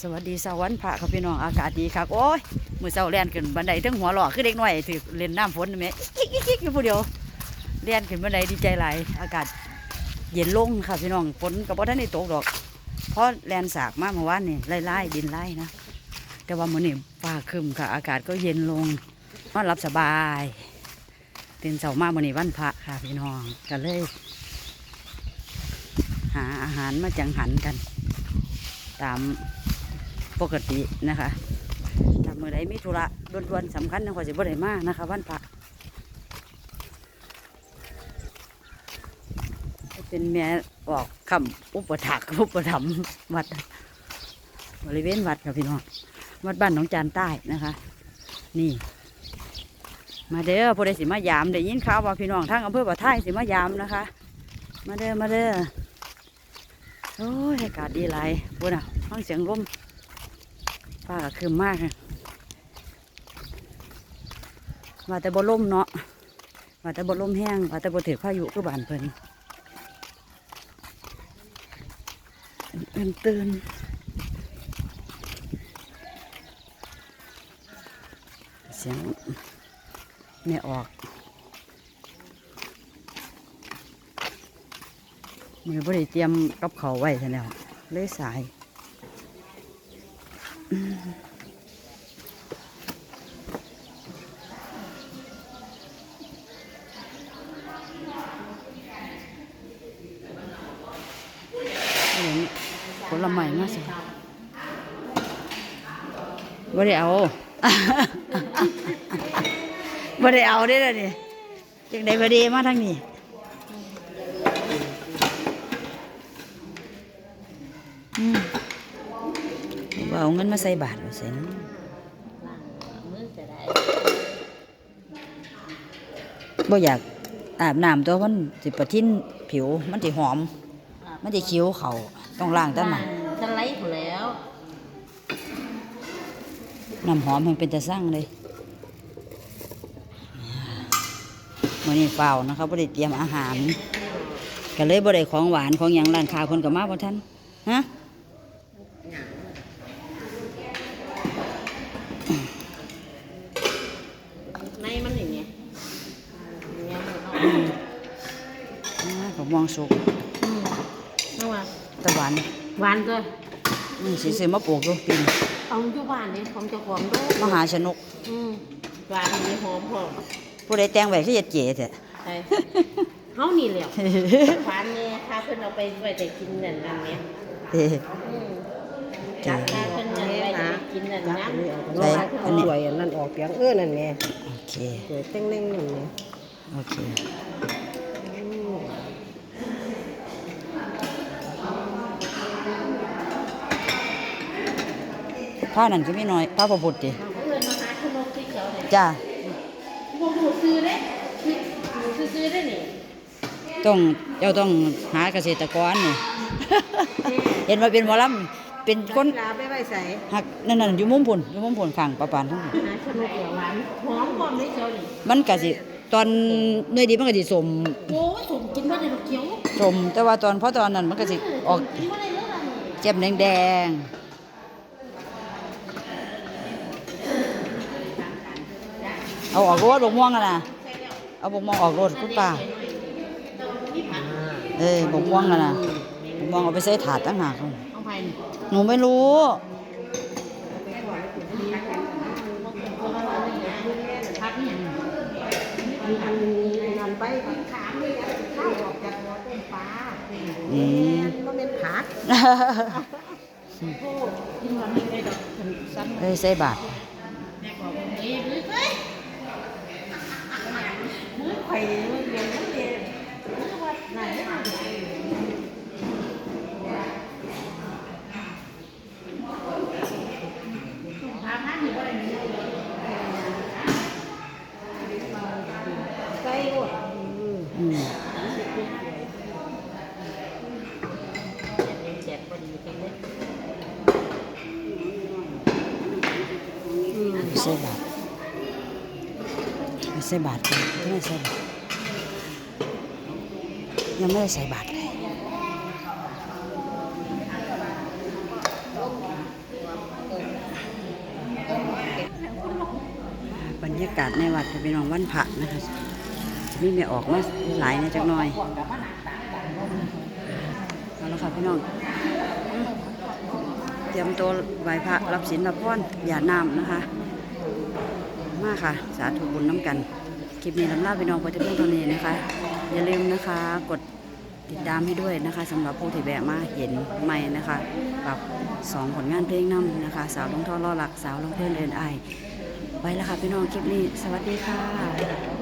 สวัสดีสวัสดีพระครับพี่น้องอากาศดีครับโอ้ยมือเช้าเลียนขึ้นบันไดถึงหัวหล่อคือเด็กน้อยถือเล่นน้ำฝนไหม่อิ๊กอิ๊กอิ๊กอยู่ผู้เดียวเลียนขึ้นบันไดดีใจหลายอากาศเย็นลงค่ะพี่น้องฝนกับพ่ท่านได้ตกดอก เพราะแลนสากมาเมื่อวานนี่ไล่ไล่ดินไล่นะแต่ว่ามื้อนี้ฟ้าคึมค่ะ อากาศก็เย็นลงนอนรับสบายตื่นเช้ามามื้อนี้วันพระค่ะพี่น้องก็เลย หาอาหารมาจังหันกัน ตาม ปกตินะคะถ้าเมื่อใดมีธุระด่วนๆสำคัญนะขอสิบ่ได้มากนะคะวันพระเป็นแม่ออกคำอุปถักอุปถัมภ์วัด บริเวณวัดค่ะพี่น้องวัดบ้านหนองจานใต้นะคะ นี่ มาเด้อผู้ใดสิมายามได้ยินข่าวว่าพี่น้องทั้งอำเภอบ่อไทยสิมายามนะคะ มาเด้อมาเด้อโอ้ยอากาศดีหลายพูดอะฟังเสียงลม ฟ้าก็คืมมากเลยว่าแต่บ่ลมเนาะว่าแต่บ่ลมแห้งว่าแต่บ่ถือพายุคือบ้านเพิ่นเอิ้นตื่นเสียงแม่ออกมือบ่ได้เตรียมกับเขาวไว้ซะแล้วเลยสาย อืมเอาอย่างนี้ผลไม้มาสิบ่ได้เอาบ่ได้เอาได้อเลยนี่จังไดบ่ได้มาทางนี้ ว่าเอาเงินมาใส่บาทเอาใส่นะมือจะได้บ่อยากอาบน้ำตัวมันสิประทินผิวมันสิหอม มันสิคิ้วเขาต้องล้างแตั้งน้จะไล่ผู้แล้วำน้ำหอมมันเป็นจะสร้างเลยมื่อนี้เฝ้าวนะครับบ่ได้เตรียมอาหารก็เลยบ่ได้ของหวานของหยังร้านค้าคนก็มาบ่ทันฮะ ในมันอย่างเงี้ยเงี้ย อ่า ผมมองสุกอืมเอาว่าตะหวานหวานตัวนี่สิซื้อมาปลูกดูปีนเอาอยู่บ้านนี่ของเจ้าของด้วยมหาชนก อืมหวานมีหอมหอมผู้ใดแต่งไว้คือเฮ็ดเจ๋แท้ใช่เฮานี่แหละหวานนี่ถ้าเพิ่นเอาไปไว้แต่กินนั่นนั่นเนี่ยเด้อืมถ้าเพิ่นนั่นไว้แต่กินนั่นนะใช่อันนี้สวยอันนั้นออกเสียงเออนั่นแม่โอเค สวยเต้งเล่งนั่นแม่ โอเคผ้านั่นก็มีน้อยผ้าประพุทธติเพิ่นมาหาขนมที่เขียวเนี่ยจ้าบ่รู้ซื้อเด้รู้ซื้อๆได้นี่ต้องเจ้าต้องหาเกษตรกรนี่เห็นว่าเป็นหมอลำเป็นคนลาไปไว้ใส่หักนั่นน่ะอยู่มุมพุ่นอยู่มุมพุ่นข้างประปานทั้งนั้นหาขนมเขียวหวานหอมหอมได้เขียวนี่มันก็สิ ตอนหน่วยดีมันก็สิสมโอ้ยผมกินว่าได้ดอกเขียวสมแต่ว่าตอนเพราะตอนนั้นมันก็สิออกกินว่าได้เรื่องอะไรเจ็บแดงๆเอาออกรถบกม่วงอะนะเอาบกม่วงออกรถคุณป้า เอ้ยบกม่วงอะนะบกม่วงเอาไปใส่ถาดตั้งหากเอาไปหนูไม่รู้ พักันี่ยอันอันนั้นไปขามเลยอันข้าวออกจากหัวต้มฟ้าอืมมันเป็นผักกินว่าไม่ได้ดอกซ้ำเอ้ยใส่บาทแม่บอกเฮ้ยไข่ ใส่บาตรใส่บาทรกัไม่ใส่บาตยังไม่ได้ใส่บาทเลยบรรยากาศในวัดจะเป็นองวันพระนะคะมีไม่ออกมาหลายนะจักหน่อยเอาละค่ะพี่น้องเตรียมตัวไหวพระรับศีลรับพรอย่าน้ำนะคะ มากค่ะ สาธุบุญน้ำกัน คลิปนี้ลำลาพี่น้องไปที่เพียงเท่านี้นะคะ อย่าลืมนะคะ กดติดตามให้ด้วยนะคะสำหรับผู้ที่แวะมาเห็นใหม่นะคะกับสองผลงานเพลงนำนะคะ สาวลงท่อล่อหลักสาวลงเพื่อนเอินไอายไปแล้วค่ะพี่น้องคลิปนี้ สวัสดีค่ะ